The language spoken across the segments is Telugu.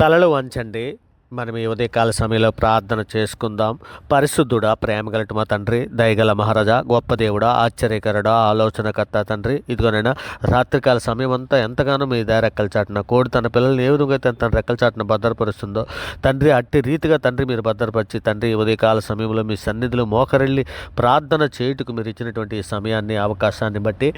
తలలు వంచండి. మనం ఈ ఉదయకాల సమయంలో ప్రార్థన చేసుకుందాం. పరిశుద్ధుడా ప్రేమగలటి మా తండ్రి దయగల మహారాజా గొప్ప దేవుడా ఆశ్చర్యకరుడా ఆలోచనకర్త తండ్రి. ఇదిగోనైనా రాత్రికాల సమయం అంతా ఎంతగానో మీ దయ రెక్కల చాటున కోడి తన పిల్లల్ని ఏ విధంగా అయితే తన రెక్కల చాటున భద్రపరుస్తుందో తండ్రి అట్టి రీతిగా తండ్రి మీరు భద్రపరిచి తండ్రి ఉదయకాల సమయంలో మీ సన్నిధిలో మోకరెళ్ళి ప్రార్థన చేయుటకు మీరు ఇచ్చినటువంటి ఈ సమయాన్ని అవకాశాన్ని బట్టి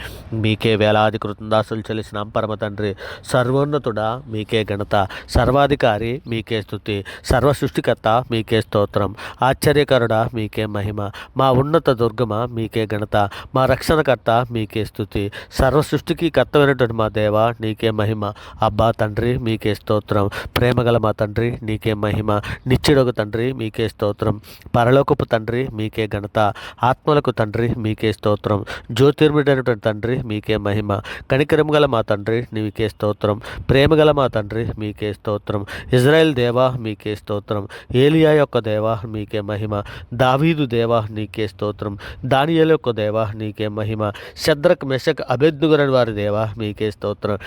మీకే వేలాది కృతందాసులు చెల్లిసిన పరమ తండ్రి సర్వోన్నతుడా మీకే ఘనత. సర్వాధికారి మీకే స్థుతి సర్వ సృష్టికర్త మీకే స్తోత్రం. ఆశ్చర్యకరుడా మీకే మహిమ. మా ఉన్నత దుర్గమ మీకే ఘనత. మా రక్షణకర్త మీకే స్థుతి. సర్వ సృష్టికి కర్తమైనటువంటి మా దేవ నీకే మహిమ. అబ్బా తండ్రి మీకే స్తోత్రం. ప్రేమగల మా తండ్రి నీకే మహిమ. నిత్యుడొక తండ్రి మీకే స్తోత్రం. పరలోకపు తండ్రి మీకే ఘనత. ఆత్మలకు తండ్రి మీకే స్తోత్రం. జ్యోతిర్ముడైనటువంటి తండ్రి మీకే మహిమ. కనికరం గల మా తండ్రి నీకే స్తోత్రం. ప్రేమగల మా తండ్రి మీకే స్తోత్రం. ఇజ్రాయెల్ దేవా మీకే స్తోత్రం. ఏలియా యొక్క దేవా మీకే మహిమ. దావీదు దేవా నీకే స్తోత్రం. దానియల యొక్క దేవా నీకే మహిమ. శద్రక్ మెషక్ అభెద్దుగురని వారి దేవా మీకే స్తోత్రం.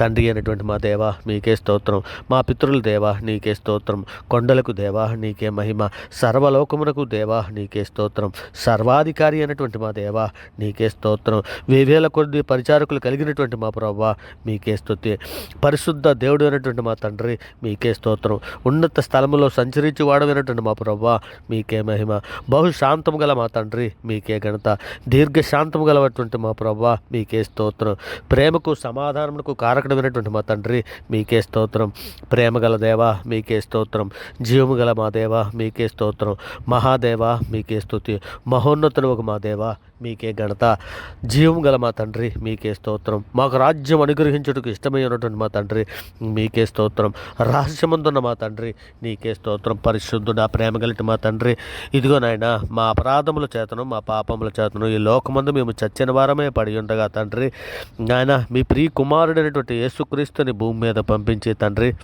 తండ్రి అయినటువంటి మా దేవా మీకే స్తోత్రం. మా పితరుల దేవా నీకే స్తోత్రం. కొండలకు దేవా నీకే మహిమ. సర్వలోకమునకు దేవా నీకే స్తోత్రం. సర్వాధికారి అయినటువంటి మా దేవా నీకే స్తోత్రం. వేవేల కొద్ది పరిచారకులు కలిగినటువంటి మా ప్రవ్వా మీకే స్తుతి. పరిశుద్ధ దేవుడు అయినటువంటి మా తండ్రి మీకే స్తోత్రం. ఉన్నత స్థలములో సంచరించి వాడమైనటువంటి మా ప్రవ్వా మీకే మహిమ. బహుశాంతం శాంతము గల మా తండ్రి మీకే ఘనత. దీర్ఘ శాంతము గలటువంటి మా ప్రవ్వా మీకే స్తోత్రం. ప్రేమకు సమాధానమునకు కారకడమైనటువంటి మా తండ్రి మీకే స్తోత్రం. ప్రేమ గల దేవా మీకే స్తోత్రం. జీవము గల మా దేవా మీకే స్తోత్రం. మహాదేవా మీకే స్తుతి. మహోన్నతుడు ఒక మా దేవా మీకే ఘనత. జీవం గల మా తండ్రి మీకే స్తోత్రం. మాకు రాజ్యం అనుగ్రహించుటకు ఇష్టమైనటువంటి మా తండ్రి మీకే స్తోత్రం. రహస్యమందున్న మా తండ్రి నీకే స్తోత్రం. పరిశుద్ధుడా ప్రేమ కలిటి మా తండ్రి ఇదిగో నాయన మా అపరాధముల చేతను మా పాపముల చేతను ఈ లోకమందు మేము చచ్చిన వారమే పడి ఉండగా తండ్రి. నాయన మీ ప్రియ కుమారుడైనటువంటి యేసుక్రీస్తుని భూమి మీద పంపించి తండ్రి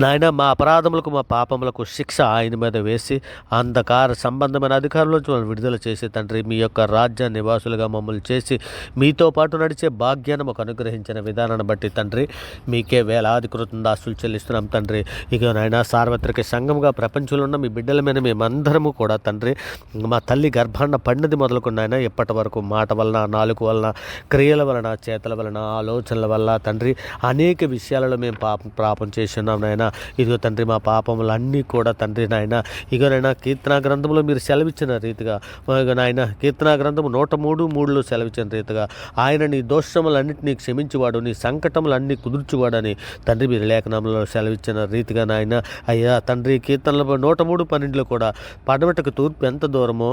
నాయన మా అపరాధములకు మా పాపములకు శిక్ష ఆయన మీద వేసి అంధకార సంబంధమైన అధికారులను మనం విడుదల చేసి తండ్రి మీ యొక్క రాజ్య నివాసులుగా మమ్మల్ని చేసి మీతో పాటు నడిచే భాగ్యాన్ని మాకు అనుగ్రహించిన విధానాన్ని బట్టి తండ్రి మీకే వేలాది కృతందాస్తులు చెల్లిస్తున్నాం తండ్రి. ఇక నాయన సార్వత్రిక సంఘంగా ప్రపంచంలో ఉన్న మీ బిడ్డల మీద మేమందరము కూడా తండ్రి మా తల్లి గర్భాన్న పడినది మొదలుకున్నాయన ఇప్పటి వరకు మాట వలన నాలుగు వలన క్రియల వలన చేతల వలన ఆలోచనల వల్ల తండ్రి అనేక విషయాలలో మేము పాపం పాపం చేసి చేస్తున్నాం నాయన. ఇదిగో తండ్రి మా పాపములన్నీ కూడా తండ్రి నాయన. ఇగో నాయన కీర్తనా గ్రంథంలో మీరు సెలవిచ్చిన రీతిగా నాయన కీర్తనా గ్రంథము నూట మూడు మూడులో సెలవిచ్చిన రీతిగా ఆయన నీ దోషములన్నింటినీ క్షమించేవాడు నీ సంకటములన్నీ కుదుర్చువాడని తండ్రి మీరు లేఖనంలో సెలవిచ్చిన రీతిగా నాయన. అయ్యా తండ్రి కీర్తనలు నూట మూడు పన్నెండులో కూడా పడమటకు తూర్పు ఎంత దూరమో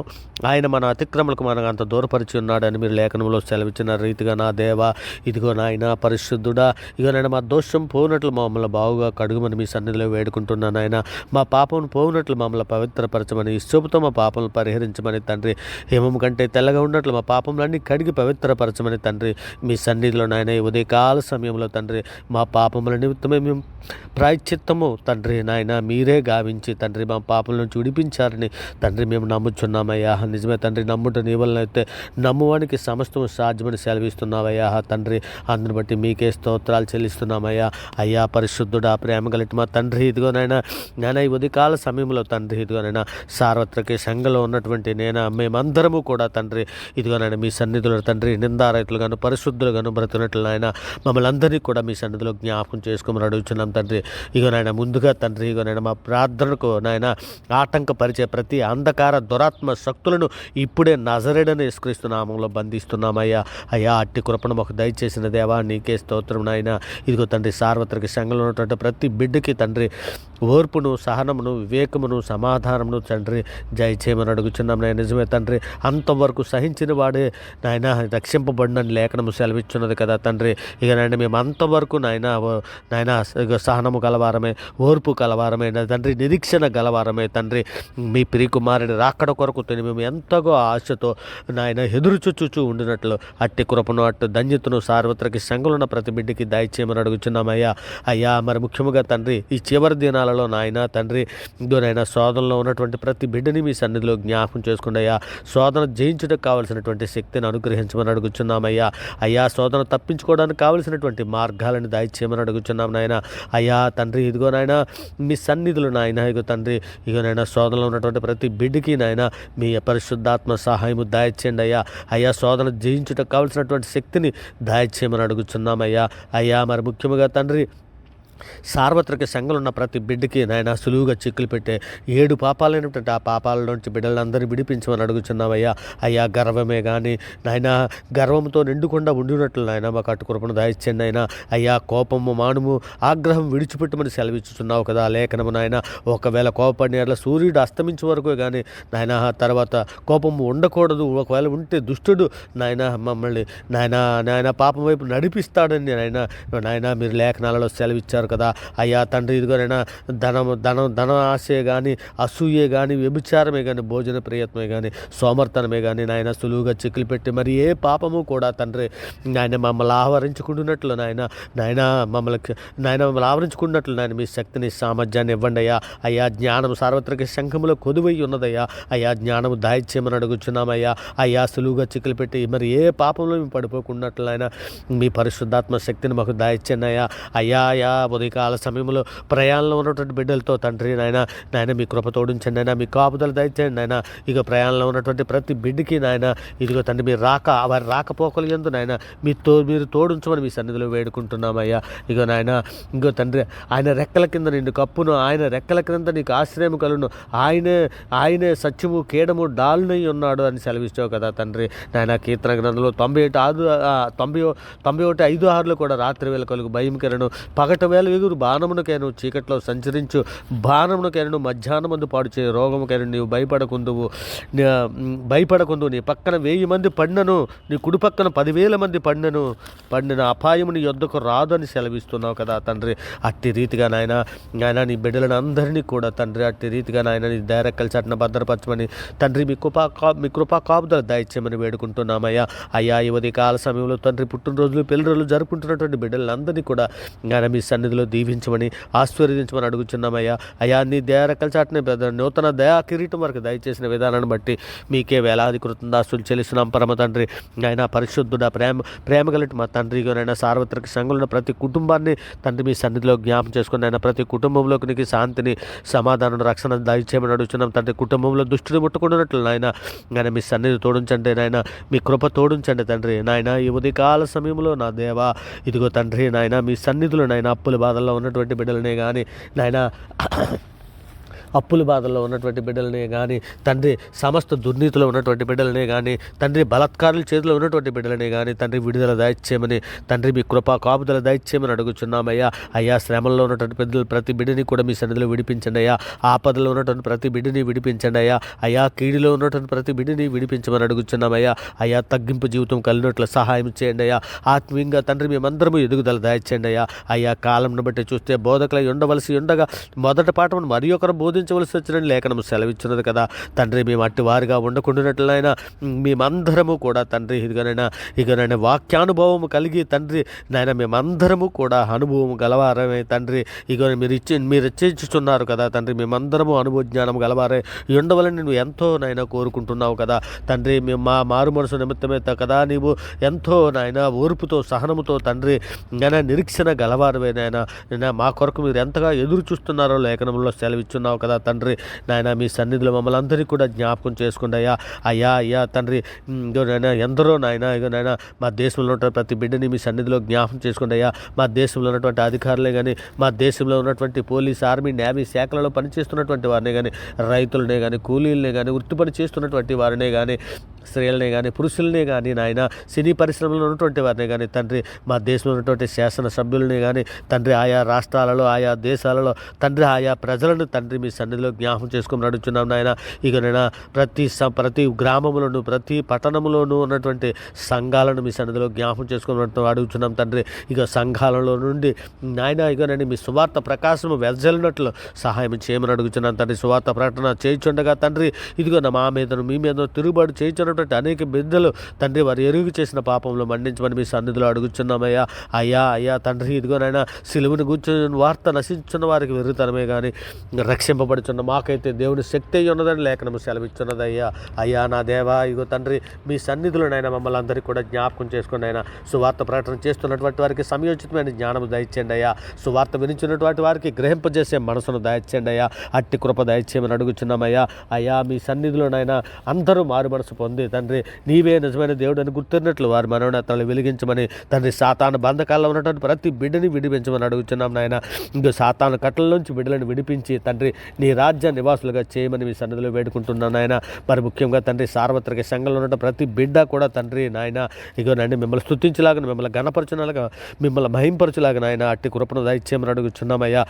ఆయన మన అతిక్రమలకు మనకు అంత దూరపరిచి ఉన్నాడని మీరు లేఖనంలో సెలవిచ్చిన రీతిగా నా దేవా. ఇదిగో నాయన పరిశుద్ధుడా ఇగో నాయన మా దోషం పోనట్లు మమ్మల్ని బావుగా కడుగుమని మీ సన్నిధిలో వేడుకుంటున్నాను ఆయన మా పాపం పోనట్లు మమ్మల్ని పవిత్రపరచమని ఇష్టపుతో మా పాపం పరిహరించమని తండ్రి. హిమం కంటే తెల్లగా ఉన్నట్లు మా పాపములన్నీ కడిగి పవిత్రపరచమని తండ్రి. మీ సన్నిధిలో నాయన ఉదయకాల సమయంలో తండ్రి మా పాపముల నిమిత్తమే మేము ప్రాయశ్చిత్తము తండ్రి. నాయన మీరే గావించి తండ్రి మా పాపలను నుంచి విడిపించారని తండ్రి మేము నమ్ముచున్నామయ్యా. నిజమే తండ్రి నమ్ముట నీ వలనైతే నమ్మువానికి సమస్తము సాధ్యమని సెలవిస్తున్నావయ్యా తండ్రి. అందుని బట్టి మీకే స్తోత్రాలు చెల్లిస్తున్నామయ్యా. అయ్యా పరిశుద్ధుడా ప్రేమ మా తండ్రి ఇదిగోనైనా నేను ఈ ఉదయకాల సమయంలో తండ్రి ఇదిగోనైనా సార్వత్రిక సంఘంలో ఉన్నటువంటి నేను మేమందరము కూడా తండ్రి ఇదిగోనైనా మీ సన్నిధిలో తండ్రి నిందారైతులుగాను పరిశుద్ధులుగాను బ్రతున్నట్లు నాయన మమ్మల్ని అందరినీ కూడా మీ సన్నిధిలో జ్ఞాపకం చేసుకోమని అడుగుతున్నాం తండ్రి. ఇగో నాయన ముందుగా తండ్రి ఇగో నాయన మా ప్రార్థనకు నాయన ఆటంకపరిచే ప్రతి అంధకార దురాత్మ శక్తులను ఇప్పుడే నజరేడని ఇస్క్రీస్తు నామంలో బంధిస్తున్నామయ్యా. అయ్యా అట్టి కృపణ మాకు దయచేసిన దేవా నీకే స్తోత్రం నాయన. ఇదిగో తండ్రి సార్వత్రిక సంఘంలో ఉన్నటువంటి ప్రతి ప్రతి బిడ్డకి తండ్రి ఓర్పును సహనమును వివేకమును సమాధానమును తండ్రి జయ చేయమని అడుగుచున్నాం నాయన. నిజమే తండ్రి అంతవరకు సహించిన వాడే నాయన రక్షింపబడినని లేఖనము సెలవిచ్చున్నది కదా తండ్రి. ఇక నాయన మేము అంతవరకు నాయన నాయన ఇక సహనము గలవారమే ఓర్పు గలవారమే తండ్రి నిరీక్షణ గలవారమే తండ్రి. మీ ప్రియకుమారుని రాకడ కొరకు తిని మేము ఎంతగో ఆశతో నాయన ఎదురు చుచ్చుచూ ఉండినట్లు అట్టి కృపను అట్టు ధన్యతను సార్వత్రిక సంగులున్న ప్రతి బిడ్డకి దయచేయమని అడుగుచున్నామయ్యా అయ్యా. మరి ముఖ్యముగా తండ్రి ఈ చివరి దినాలలో నాయన తండ్రి నాయన శోధనలో ఉన్నటువంటి ప్రతి బిడ్డని మీ సన్నిధిలో జ్ఞాపకం చేసుకుండయ్యా. శోధన జయించుటకు కావలసినటువంటి శక్తిని అనుగ్రహించమని అడుగుచున్నామయ్యా. అయ్యా శోధన తప్పించుకోవడానికి కావలసినటువంటి మార్గాలను దాయిచేయమని అడుగుచున్నాం నాయన. అయ్యా తండ్రి ఇదిగో నాయన మీ సన్నిధులు నాయన ఇగో తండ్రి ఇగో నాయన శోధనలో ఉన్నటువంటి ప్రతి బిడ్డకి నాయన మీ పరిశుద్ధాత్మ సహాయము దాయిచేయండి అయ్యా. అయ్యా శోధన జయించుటకు కావలసినటువంటి శక్తిని దాయిచేయమని అడుగుచున్నామయ్యా. అయ్యా మరి ముఖ్యముగా తండ్రి సార్వత్రిక సంఘంలో ఉన్న ప్రతి బిడ్డకి నాయన సులువుగా చిక్కులు పెట్టే ఏడు పాపాలైనటువంటి ఆ పాపాల నుంచి బిడ్డలందరినీ విడిపించమని అడుగుచున్నామయ్యా అయ్యా గర్వమే కానీ నాయన గర్వంతో నిండుకుండా ఉండినట్లు నాయన మాకు అటు దాయిచ్చండి అయినా అయ్యా కోపము మానుము ఆగ్రహం విడిచిపెట్టమని సెలవిచ్చుచున్నావు కదా లేఖనము నాయన. ఒకవేళ కోపడిన అట్లా సూర్యుడు అస్తమించే వరకు కానీ నాయన తర్వాత కోపము ఉండకూడదు. ఒకవేళ ఉంటే దుష్టుడు నాయన మమ్మల్ని నాయన నాయన పాపం వైపు నడిపిస్తాడని నాయన నాయన మీరు లేఖనాలలో సెలవిచ్చారు కదా. అయ్యా తండ్రి ఇదిగోనైనా ధనం ధనం ధన ఆశే కానీ అసూయే కానీ వ్యభిచారమే కానీ భోజన ప్రయత్నమే కానీ సోమర్తనమే కానీ నాయన సులువుగా చిక్కులు పెట్టి మరి ఏ పాపము కూడా తండ్రి నాయన మమ్మల్ని ఆవరించుకుంటున్నట్లు నాయన నాయన మమ్మల్ని నాయన మమ్మల్ని ఆవరించుకున్నట్లు నాయన మీ శక్తిని సామర్థ్యాన్ని ఇవ్వండి అయ్యా. అయ్యా జ్ఞానం సార్వత్రిక శంఖములో కొదువై ఉన్నదయ్యా. అయ్యా జ్ఞానము దాయిచ్యమని అడుగుచున్నామయ్యా. అయ్యా సులువుగా చిక్కులు పెట్టి మరి ఏ పాపంలో మేము పడిపోకున్నట్లు ఆయన మీ పరిశుద్ధాత్మ శక్తిని మాకు దాయిచ్చండి అయ్యా. అయ్యా అయ్యా ఉదయకాల సమయంలో ప్రయాణంలో ఉన్నటువంటి బిడ్డలతో తండ్రి నాయన నాయన మీ కృప తోడించండి నాయన మీ కాపుదలు దయచేయండి నాయన. ఇక ప్రయాణంలో ఉన్నటువంటి ప్రతి బిడ్డకి నాయన ఇదిగో తండ్రి మీరు రాక వారి రాకపోకలు ఎందు నాయన మీ తో మీరు తోడించమని మీ సన్నిధిలో వేడుకుంటున్నామయ్యా. ఇగో నాయన ఇంకో తండ్రి ఆయన రెక్కల కింద నిన్ను కప్పును ఆయన రెక్కల కింద నీకు ఆశ్రయం కలును ఆయనే ఆయనే సత్యము కేడము డాలునై ఉన్నాడు అని సెలవిస్తావు కదా తండ్రి. నాయన కీర్తన గ్రంథంలో తొంభై ఒకటి ఆరు తొంభై తొంభై ఒకటి ఐదు ఆరులో కూడా రాత్రి వేళ కలుగు భయం కెరను పగట వేళ ఎగురు బాణమునకైను చీకట్లో సంచరించు. బాణమునకైనను మధ్యాహ్నమందు పాడు చే రోగముకైన నీవు భయపడకుందువు. భయపడకుందు నీ పక్కన వెయ్యి మంది పడినను నీ కుడి పక్కన పదివేల మంది పడినను పడిన అపాయము నీ యొద్దకు రాదు అని సెలవిస్తున్నావు కదా తండ్రి. అట్టి రీతిగా నాయన నాయన నీ బిడ్డలను అందరినీ కూడా తండ్రి అట్టి రీతిగా నాయన నీ డైరెక్కల చట్న భద్రపరచమని తండ్రి మీ కృపా కా- మీ కృపా కాపుదల దయచేయమని వేడుకుంటున్నామయ్యా. అయ్యా ఈ కాల సమయంలో తండ్రి పుట్టినరోజులు పెళ్ళి రోజులు జరుపుకుంటున్నటువంటి బిడ్డలందరినీ కూడా నాయన మీ సన్నిధిలో దీవించమని ఆశీర్వదించమని అడుగుచున్నామయ్యా. అయ్యా నీ దయారెక్కల చాటుని పెద్ద నూతన దయా కిరీటం వరకు దయచేసిన విధానాన్ని బట్టి మీకే వేలాది కృతందాస్తులు చెల్లిస్తున్నాం పరమ తండ్రి. ఆయన పరిశుద్ధుడ ప్రేమ ప్రేమ గలటి మా తండ్రిగానైనా సార్వత్రిక సంఘంలో ప్రతి కుటుంబాన్ని తండ్రి మీ సన్నిధిలో జ్ఞాపం చేసుకుని ఆయన ప్రతి కుటుంబంలోకి నీకు శాంతిని సమాధానం రక్షణ దయచేయమని అడుగుతున్నాం తండ్రి. కుటుంబంలో దుష్టిని ముట్టుకున్నట్లు నాయన ఆయన మీ సన్నిధి తోడించండి నాయన మీ కృప తోడించండి తండ్రి. నాయన ఈ ఉదయకాల సమయంలో నా దేవా ఇదిగో తండ్రి నాయన మీ సన్నిధిలో నాయన అప్పులు బాధల్లో ఉన్నటువంటి బిడ్డలనే కానీ నాయన అప్పుల బాధల్లో ఉన్నటువంటి బిడ్డలనే కానీ తండ్రి సమస్త దుర్నీతిలో ఉన్నటువంటి బిడ్డలనే కానీ తండ్రి బలాత్కారుల చేతిలో ఉన్నటువంటి బిడ్డలనే కానీ తండ్రి విడుదల దయచేయమని తండ్రి మీ కృపా కాపుదల దయచేయమని అడుగుచున్నామయ్యా. అయ్యా శ్రమంలో ఉన్నటువంటి పెద్దలు ప్రతి బిడ్డని కూడా మీ సన్నిధిలో విడిపించండి అయ్యా. ఆపదలో ఉన్నటువంటి ప్రతి బిడ్డని విడిపించండి అయ్యా. అయ్యా కీడిలో ఉన్నటువంటి ప్రతి బిడ్డని విడిపించమని అడుగుచున్నామయ్యా. అయ్యా తగ్గింపు జీవితం కలిగినట్లు సహాయం చేయండి అయ్యా. ఆత్మీయంగా తండ్రి మేమందరము ఎదుగుదల దయచేయండి అయ్యా. అయ్యా కాలంను బట్టి చూస్తే బోధకులై ఉండవలసి ఉండగా మొదటి పాఠం మరి ఒకరు బోధించవలసి వచ్చిన లేఖనం సెలవిచ్చినది కదా. తండ్రి మేము అట్టి వారిగా ఉండకుండానట్లయినా మేమందరము కూడా తండ్రి ఇదిగనైనా ఇకనైనా వాక్యానుభవము కలిగి తండ్రి నాయన మేమందరము కూడా అనుభవం గలవారమే తండ్రి. ఇక మీరు ఇచ్చి మీరు ఇచ్చేస్తున్నారు కదా తండ్రి. మేమందరము అనుభవ జ్ఞానం గలవారే. ఉండవలని నువ్వు ఎంతో నాయన కోరుకుంటున్నావు కదా తండ్రి. మేము మా మారు మనసు నిమిత్తమే కదా నీవు ఎంతో నాయన ఓర్పుతో సహనముతో తండ్రి నైనా నిరీక్షణ గలవారమే నాయన మా కొరకు మీరు ఎంతగా ఎదురు చూస్తున్నారో లేఖనంలో సెలవిచ్చున్నావు కదా. తండ్రి. నాయన మీ సన్నిధిలో మమ్మల్ని అందరికీ కూడా జ్ఞాపకం చేసుకోండి అయ్యా. అయ్యా అయ్యా తండ్రి. ఉమ్, నాయన ఎందరో నాయన ఇగో నాయన మా దేశంలో ఉన్న ప్రతి బిడ్డని మీ సన్నిధిలో జ్ఞాపకం చేసుకోండి అయ్యా. మా దేశంలో ఉన్నటువంటి అధికారులే కానీ మా దేశంలో ఉన్నటువంటి పోలీస్ ఆర్మీ నేవీ శాఖలలో పనిచేస్తున్నటువంటి వారినే కానీ రైతులనే కానీ కూలీలనే కానీ వృత్తి పని చేస్తున్నటువంటి వారినే కానీ స్త్రీలనే కానీ పురుషులనే కానీ నాయన సినీ పరిశ్రమలో ఉన్నటువంటి వారినే కానీ తండ్రి మా దేశంలో ఉన్నటువంటి శాసన సభ్యులనే కానీ తండ్రి ఆయా రాష్ట్రాలలో ఆయా దేశాలలో తండ్రి ఆయా ప్రజలను తండ్రి మీ సన్నిధిలో జ్ఞాపం చేసుకుని నడుచున్నాం నాయన. ఇక నేను ప్రతి ప్రతి గ్రామంలోను ప్రతి పట్టణంలోనూ ఉన్నటువంటి సంఘాలను మీ సన్నిధిలో జ్ఞాపం చేసుకుని అడుగుతున్నాం తండ్రి. ఇక సంఘాలలో నుండి నాయన ఇక నేను మీ సువార్త ప్రకాశం వెదజల్లినట్లు సహాయం చేయమని అడుగుతున్నాను తండ్రి. సువార్త ప్రకటన చేయించుండగా తండ్రి ఇదిగో నా మా మీదను మీ మీద తిరుగుబాటు చేయించున్నట్లు ఉన్నటువంటి అనేక బిడ్డలు తండ్రి వారు ఎరుగు చేసిన పాపంలో మండించమని మీ సన్నిధిలో అడుగుచున్నామయ్యా. అయ్యా అయ్యా తండ్రి ఇదిగోనైనా సిలువుని కూర్చొని వార్త నశించున్న వారికి వెరుగుతనమే కానీ రక్షింపబడుచున్న మాకైతే దేవుని శక్తి అయి ఉన్నదని లేఖనము సెలవిచ్చున్నది అయ్యా అయ్యా నా దేవా ఇగో తండ్రి మీ సన్నిధిలోనైనా మమ్మల్ని అందరికీ కూడా జ్ఞాపకం చేసుకుని అయినా సువార్త ప్రకటన చేస్తున్నటువంటి వారికి సమయోచితమైన జ్ఞానము దయచేయండి అయ్యా. సువార్త వినిచినటువంటి వారికి గ్రహింపజేసే మనసును దయచేయండి అయ్యా. అట్టి కృప దయచేయమని అడుగుచున్నామయ్యా. అయ్యా మీ సన్నిధిలోనైనా అందరూ మారు మనసు పొంది తండ్రి నీవే నిజమైన దేవుడు అని గుర్తున్నట్లు వారి మనోనేతలు వెలిగించమని తండ్రి సాతాను బంధకాల్లో ఉన్నటువంటి ప్రతి బిడ్డని విడిపించమని అడుగుతున్నాం నాయన. ఇంకా సాతాను కట్టల నుంచి బిడ్డలను విడిపించి తండ్రి నీ రాజ్య నివాసులుగా చేయమని మీ సన్నిధిలో వేడుకుంటున్నాను నాయన. మరి ముఖ్యంగా తండ్రి సార్వత్రిక సంఘంలో ఉన్న ప్రతి బిడ్డ కూడా తండ్రి నాయన ఇగో నండి మిమ్మల్ని స్థుతించలాగా మిమ్మల్ని గణపరచులాగా మిమ్మల్ని మహింపరచులాగా నాయన అట్టి కృపను దయచేయమని అడుగుతున్నామయ్యా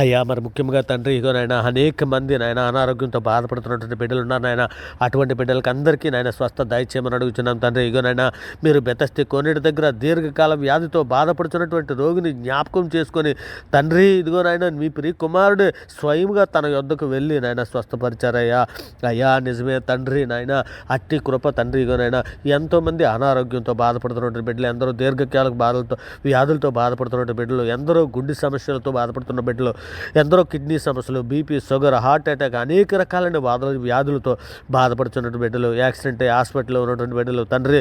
అయ్యా మరి ముఖ్యంగా తండ్రి ఇగో నాయన అనేక మంది నాయన అనారోగ్యంతో బాధపడుతున్నటువంటి బిడ్డలు ఉన్నారు నాయన. అటువంటి బిడ్డలకి అందరికీ నాయన స్వస్థ దయచేయమని అడుగుతున్నాం తండ్రి. ఇగో నాయన మీరు బెతస్తి కోనేటి దగ్గర దీర్ఘకాల వ్యాధితో బాధపడుతున్నటువంటి రోగిని జ్ఞాపకం చేసుకొని తండ్రి ఇదిగో నాయన మీ ప్రియ కుమారుడు స్వయంగా తన యొద్దకు వెళ్ళి నాయన స్వస్థపరిచారయ్యా. అయ్యా నిజమే తండ్రి నాయన అట్టి కృప తండ్రి ఇగో నాయన ఎంతోమంది అనారోగ్యంతో బాధపడుతున్నటువంటి బిడ్డలు ఎందరో దీర్ఘకాల బాధలతో వ్యాధులతో బాధపడుతున్నటువంటి బిడ్డలు ఎందరో గుండె సమస్యలతో బాధపడుతున్న బిడ్డలు ఎందరో కిడ్నీ సమస్యలు బీపీ షుగర్ హార్ట్ అటాక్ అనేక రకాలైన బాధలు వ్యాధులతో బాధపడుతున్నటువంటి బిడ్డలు యాక్సిడెంట్ హాస్పిటల్లో ఉన్నటువంటి బిడ్డలు తండ్రి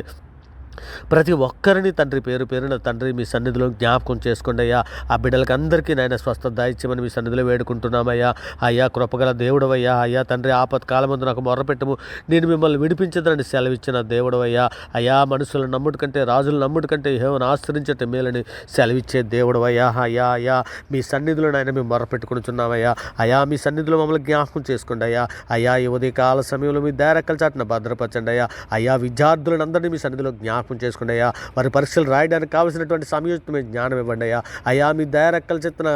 ప్రతి ఒక్కరిని తండ్రి పేరు పేరున తండ్రి మీ సన్నిధిలో జ్ఞాపకం చేసుకోండి అయ్యా. ఆ బిడ్డలకి అందరికీ నాయన స్వస్థత దాయిచ్చమని మీ సన్నిధిలో వేడుకుంటున్నామయ్యా అయ్యా. కృపగల దేవుడవయ్యా. అయ్యా తండ్రి ఆపత్కాలమందు నాకు మొరపెట్టము నేను మిమ్మల్ని విడిపించదని సెలవిచ్చిన దేవుడవయ్యా. అయ్యా మనుషులు నమ్ముడు కంటే రాజులు నమ్ముడు కంటే ఏమైనా ఆశ్రయించట మేలని సెలవిచ్చే దేవుడవయ్యా. అయ్యా అయ్యా మీ సన్నిధిలో నాయన మేము మొరపెట్టుకుంటున్నామయ్యా అయ్యా. మీ సన్నిధిలో మమ్మల్ని జ్ఞాపకం చేసుకోండి అయ్యా. అయ్యా ఈ ఉదయకాల సమయంలో మీ దారెక్కల చాటున భద్రపరచండి అయ్యా. అయ్యా విద్యార్థులను అందరినీ మీ సన్నిధిలో జ్ఞాపకం చేసుకోండి అయ్యా. వారి పరీక్షలు రాయడానికి కావలసినటువంటి సమయోచితమైన జ్ఞానం ఇవ్వండి అయ్యా. అయ్యా మీ దయారెక్కల చెత్తన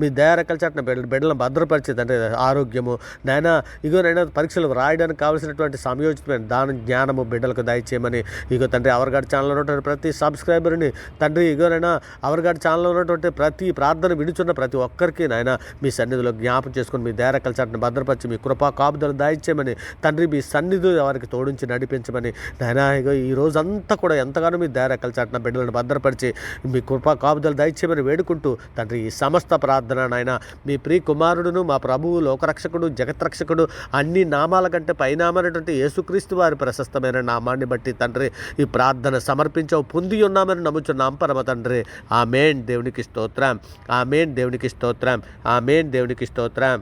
మీ దయారెక్కల చెట్టిన బిడ్డ బిడ్డలను భద్రపరిచేది అంటే ఆరోగ్యము. నాయన ఇగో నైనా పరీక్షలు రాయడానికి కావలసినటువంటి సమయోచితమైన దాని జ్ఞానము బిడ్డలకు దయచేయమని. ఇగో తండ్రి అవర్గాడ్ ఛానల్లో ఉన్నటువంటి ప్రతి సబ్స్క్రైబర్ని తండ్రి ఇగోనైనా అవర్గాడ్ ఛానల్లో ఉన్నటువంటి ప్రతి ప్రార్థన విడుచున్న ప్రతి ఒక్కరికి నాయన మీ సన్నిధిలో జ్ఞాపం చేసుకుని మీ దయారెక్కల చాటును భద్రపరిచి మీ కృపా కాపుదలు దాయిచ్చేయమని తండ్రి మీ సన్నిధి వారికి తోడించి నడిపించమని. నాయన ఇగో ఈ రోజంతా కూడా ఎంతగానో మీ దయారెక్కల చాటున బిడ్డలను భద్రపరిచి మీ కృపా కాపుదలు దయచేయమని వేడుకుంటూ తండ్రి ఈ సమస్త ప్రార్థన నాయన మీ ప్రియ కుమారుడును మా ప్రభువు లోకరక్షకుడు జగత్రక్షకుడు అన్ని నామాల కంటే పైనామైనటువంటి యేసుక్రీస్తు వారి ప్రశస్తమైన నామాన్ని బట్టి తండ్రి ఈ ప్రార్థన సమర్పించావు పొంది ఉన్నామని నమ్ముచున్నాం పరమ తండ్రి. ఆ మేన్ దేవునికి స్తోత్రం. ఆ మేన్ దేవునికి స్తోత్రం. ఆ మేన్ దేవునికి స్తోత్రం.